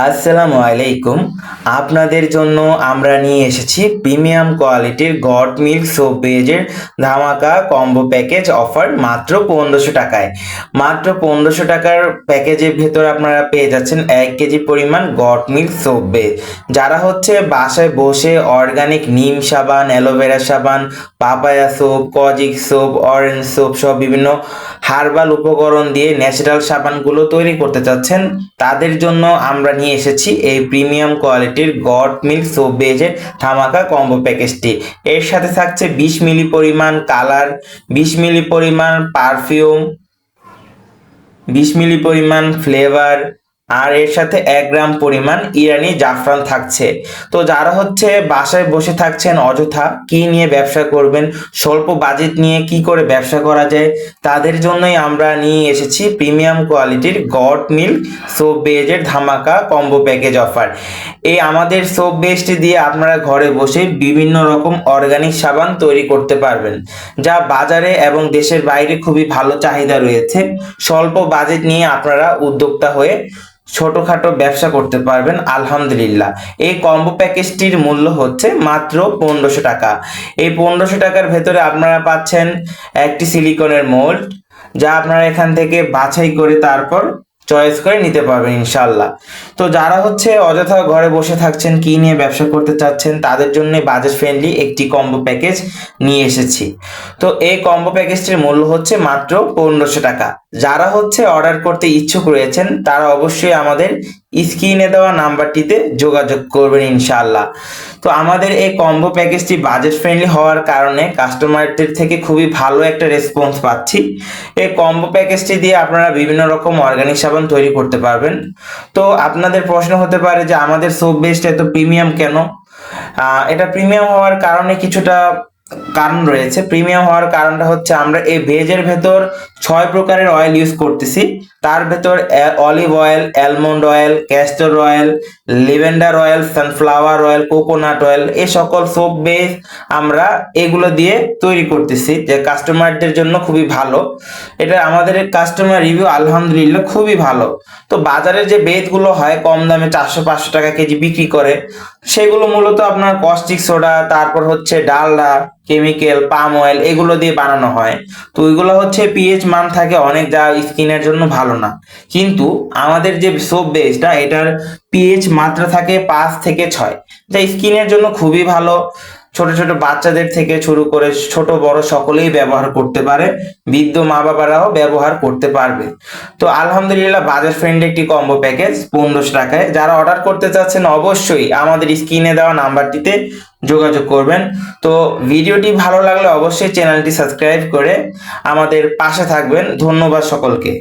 আসসালামু আলাইকুম। আপনাদের জন্য আমরা নিয়ে এসেছি প্রিমিয়াম কোয়ালিটির গড মিল্ক সোপ বেজের ধামাকা কম্বো প্যাকেজ অফার মাত্র পনেরোশো টাকায়। মাত্র পনেরোশো টাকার প্যাকেজের ভেতর আপনারা পেয়ে যাচ্ছেন এক কেজি পরিমাণ গড মিল্ক সোপ বেজ। যারা হচ্ছে বাসায় বসে অর্গানিক নিম সাবান, অ্যালোভেরা সাবান, papaya soap, kojic soap, orange soap সব বিভিন্ন হার্বাল উপকরণ দিয়ে ন্যাচারাল সাবানগুলো তৈরি করতে চাচ্ছেন, তাদের জন্য আমরা নিয়ে এসেছি এই প্রিমিয়াম কোয়ালিটির গড মিল্ক সোপ বেজের ধামাকা কম্বো প্যাকেজটি। এর সাথে থাকছে বিশ মিলি পরিমাণ কালার, বিশ মিলি পরিমাণ পারফিউম, বিশ মিলি পরিমাণ ফ্লেভার আর এর সাথে এক গ্রাম পরিমাণ ইরানি জাফরান থাকছে। তো যারা হচ্ছে বাসায় বসে থাকছেন অযথা, কি নিয়ে ব্যবসা করবেন, স্বল্প বাজেট নিয়ে কি করে ব্যবসা করা যায়, তাদের জন্যই আমরা নিয়ে এসেছি প্রিমিয়াম কোয়ালিটির গড মিল্ক সোপ বেজের ধামাকা কম্বো প্যাকেজ অফার। এই আমাদের সোপ বেসটি দিয়ে আপনারা ঘরে বসে বিভিন্ন রকম অর্গানিক সাবান তৈরি করতে পারবেন, যা বাজারে এবং দেশের বাইরে খুবই ভালো চাহিদা রয়েছে। স্বল্প বাজেট নিয়ে আপনারা উদ্যোক্তা হয়ে ছোটখাটো ব্যবসা করতে পারবেন, আলহামদুলিল্লাহ। এই কম্বো প্যাকেজটির মূল্য হচ্ছে মাত্র পনেরোশো টাকা। এই পনেরোশো টাকার ভেতরে আপনারা পাচ্ছেন একটি সিলিকনের মোল্ড যা আপনারা এখান থেকে বাছাই করে তারপর চয়েস করে নিতে পারবেন ইনশাল্লাহ তো যারা হচ্ছে অযথা ঘরে বসে থাকছেন, কি নিয়ে ব্যবসা করতে চাচ্ছেন, তাদের জন্য বাজেট ফ্রেন্ডলি একটি কম্বো প্যাকেজ নিয়ে এসেছি। তো এই কম্বো প্যাকেজটির মূল্য হচ্ছে মাত্র পনেরোশো টাকা। যারা হচ্ছে অর্ডার করতে ইচ্ছুক রয়েছেন, তারা অবশ্যই আমাদের স্ক্রিনে দেওয়া নাম্বারটিতে যোগাযোগ করবেন ইনশাআল্লাহ। তো আমাদের এই কম্বো প্যাকেজটি বাজেট ফ্রেন্ডলি হওয়ার কারণে কাস্টমারদের থেকে খুবই ভালো একটা রেসপন্স পাচ্ছি। এই কম্বো প্যাকেজটি দিয়ে আপনারা বিভিন্ন রকম অর্গানিক সাবান তৈরি করতে পারবেন। তো আপনাদের প্রশ্ন হতে পারে যে আমাদের সোপ বেসটা এত প্রিমিয়াম কেন? এটা প্রিমিয়াম হওয়ার কারণে কিছুটা কারণ রয়েছে। প্রিমিয়াম হওয়ার কারণটা হচ্ছে আমরা এই ভেজের ভেতর ছয় প্রকারের অয়েল ইউজ করতেছি। তার ভেতর olive oil almond oil castor oil lavender oil sunflower oil coconut oil এই সকল সোপ বেস আমরা এগুলো দিয়ে তৈরি করতেছি, যে কাস্টমারদের জন্য খুবই ভালো। এটা আমাদের কাস্টমার রিভিউ আলহামদুলিল্লাহ খুবই ভালো। তো বাজারে যে বেদগুলো হয়, কম দামে চারশো, পাঁচশো টাকা কেজি বিক্রি করে, সেগুলো মূলত আপনার কস্টিক সোডা তারপর হচ্ছে ডালডা কেমিক্যাল পাম অয়েল এগুলো দিয়ে বানানো হয়। তো ওইগুলো হচ্ছে পিএইচ মান থাকে অনেক, যা স্কিনের জন্য ভালো না। কিন্তু আমাদের যে সোপ বেসটা এটার পিএইচ মাত্রা থাকে পাঁচ থেকে ছয়। যা স্কিনের জন্য খুবই ভালো। ছোট ছোট বাচ্চাদের থেকে শুরু করে ছোট বড় সকলেই ব্যবহার করতে পারে, বৃদ্ধ মা বাবারাও ব্যবহার করতে পারবে। তো আলহামদুলিল্লাহ বাজার ফ্রেন্ড একটি কম্বো প্যাকেজ পনেরোশো টাকায়। যারা অর্ডার করতে চাচ্ছেন, অবশ্যই আমাদের স্ক্রিনে দেওয়া নাম্বারটিতে যোগাযোগ করবেন। তো ভিডিওটি ভালো লাগলে অবশ্যই চ্যানেলটি সাবস্ক্রাইব করে আমাদের পাশে থাকবেন। ধন্যবাদ সকলকে।